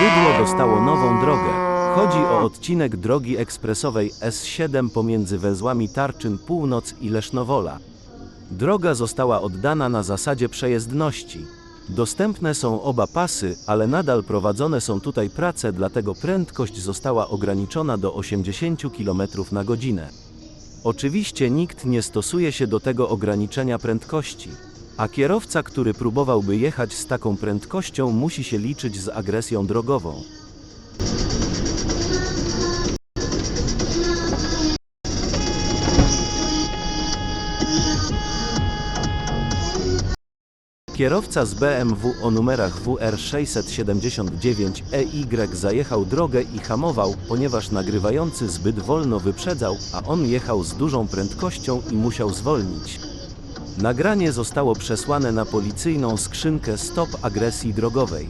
Bydło dostało nową drogę. Chodzi o odcinek drogi ekspresowej S7 pomiędzy węzłami Tarczyn Północ i Lesznowola. Droga została oddana na zasadzie przejezdności. Dostępne są oba pasy, ale nadal prowadzone są tutaj prace, dlatego prędkość została ograniczona do 80 km na godzinę. Oczywiście nikt nie stosuje się do tego ograniczenia prędkości, a kierowca, który próbowałby jechać z taką prędkością, musi się liczyć z agresją drogową. Kierowca z BMW o numerach WR679EY E zajechał drogę i hamował, ponieważ nagrywający zbyt wolno wyprzedzał, a on jechał z dużą prędkością i musiał zwolnić. Nagranie zostało przesłane na policyjną skrzynkę Stop Agresji Drogowej.